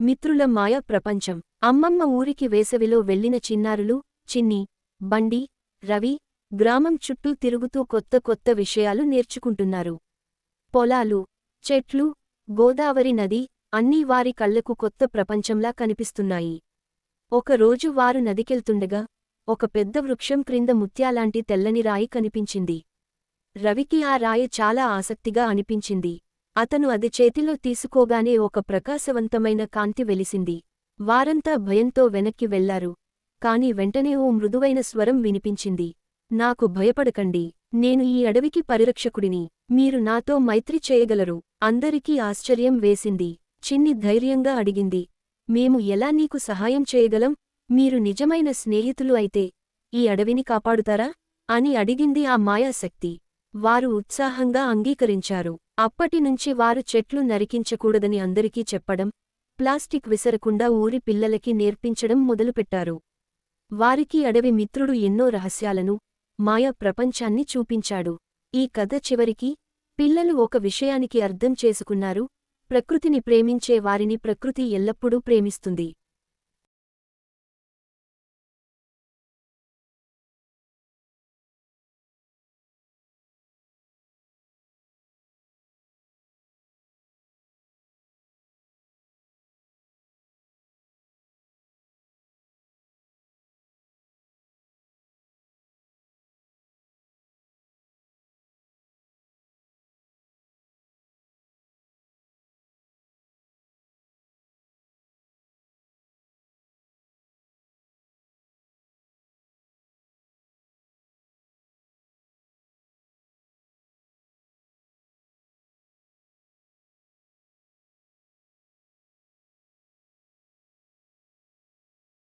మిత్రుల మాయా ప్రపంచం. అమ్మమ్మ ఊరికి వేసవిలో వెళ్ళిన చిన్నారులు చిన్ని బండి రవి గ్రామం చుట్టూ తిరుగుతూ కొత్త కొత్త విషయాలు నేర్చుకుంటున్నారు. పొలాలు చెట్లు గోదావరి నది అన్నీ వారి కళ్ళకు కొత్త ప్రపంచంలా కనిపిస్తున్నాయి. ఒకరోజు వారు నదికెళ్తుండగా ఒక పెద్ద వృక్షం క్రింద ముత్యాలాంటి తెల్లని రాయి కనిపించింది. రవికి ఆ రాయి చాలా ఆసక్తిగా అనిపించింది. అతను అది చేతిలో తీసుకోగానే ఒక ప్రకాశవంతమైన కాంతి వెలిసింది. వారంతా భయంతో వెనక్కి వెళ్ళారు. కాని వెంటనే ఓ మృదువైన స్వరం వినిపించింది. నాకు భయపడకండి. నేను ఈ అడవికి పరిరక్షకుడిని. మీరు నాతో మైత్రి చేయగలరు. అందరికీ ఆశ్చర్యం వేసింది. చిన్ని ధైర్యంగా అడిగింది. మేము ఎలా నీకు సహాయం చేయగలం? మీరు నిజమైన స్నేహితులు అయితే ఈ అడవిని కాపాడుతారా? అని అడిగింది ఆ మాయాశక్తి. వారు ఉత్సాహంగా అంగీకరించారు. అప్పటినుంచి వారు చెట్లు నరికించకూడదని అందరికీ చెప్పడం ప్లాస్టిక్ విసరకుండా ఊరి పిల్లలకి నేర్పించడం మొదలుపెట్టారు. వారికి అడవి మిత్రుడు ఎన్నో రహస్యాలను మాయా ప్రపంచాన్ని చూపించాడు. ఈ కథ చివరికి పిల్లలు ఒక విషయానికి అర్థం చేసుకున్నారు ప్రకృతిని ప్రేమించే వారిని ప్రకృతి ఎల్లప్పుడూ ప్రేమిస్తుంది.